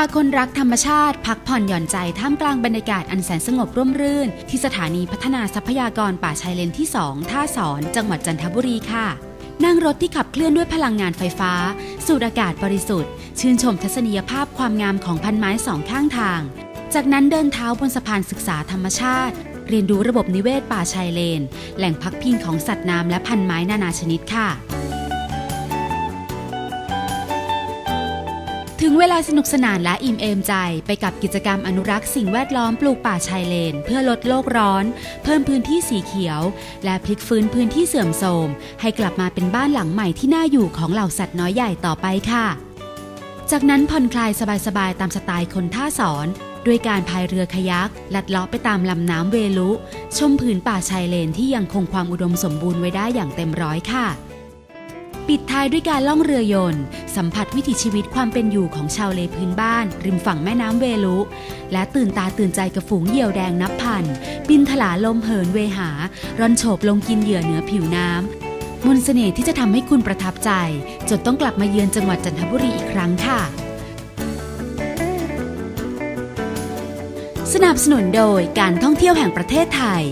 าคนรักธรรมชาติพักผ่อนหย่อนใจท่ามกลางบรรยากาศอันแสนสงบร่มรื่น ที่สถานีพัฒนาทรัพยากรป่าชายเลนที่ 2 ท่าสอน จังหวัดจันทบุรีค่ะ นั่งรถที่ขับเคลื่อนด้วยพลังงานไฟฟ้า สูดอากาศบริสุทธิ์ ชื่นชมทัศนียภาพความงามของพันไม้สองข้างทาง จากนั้นเดินเท้าบนสะพานศึกษาธรรมชาติ เรียนรู้ระบบนิเวศป่าชายเลน แหล่งพักพิงของสัตว์น้ำและพันไม้นานาชนิดค่ะ ถึงเวลาสนุกสนานและอิ่มเอมใจไปกับกิจกรรมอนุรักษ์สิ่งแวดล้อมปลูกป่าชายเลน เพื่อลดโลกร้อน เพิ่มพื้นที่สีเขียว และพลิกฟื้นพื้นที่เสื่อมโทรม ให้กลับมาเป็นบ้านหลังใหม่ที่น่าอยู่ของเหล่าสัตว์น้อยใหญ่ต่อไปค่ะ จากนั้นผ่อนคลายสบายๆตามสไตล์คนท่าสอนด้วยการพายเรือคายักลัดเลาะไปตามลำน้ำเวลุ ชมผืนป่าชายเลนที่ยังคงความอุดมสมบูรณ์ไว้ได้อย่างเต็มร้อยค่ะ ปิดท้ายด้วยการล่องเรือยนต์ สัมผัสวิถีชีวิตความเป็นอยู่ของชาวเลพื้นบ้าน ริมฝั่งแม่น้ำเวลุ และตื่นตาตื่นใจกับฝูงเหยี่ยวแดงนับพัน บินถลาลมเหินเวหา ร่อนโฉบลงกินเหยื่อเหนือผิวน้ำมนเสน่ห์ที่จะทำให้คุณประทับใจ จนต้องกลับมาเยือนจังหวัดจันทบุรีอีกครั้งค่ะ สนับสนุนโดยการท่องเที่ยวแห่งประเทศไทย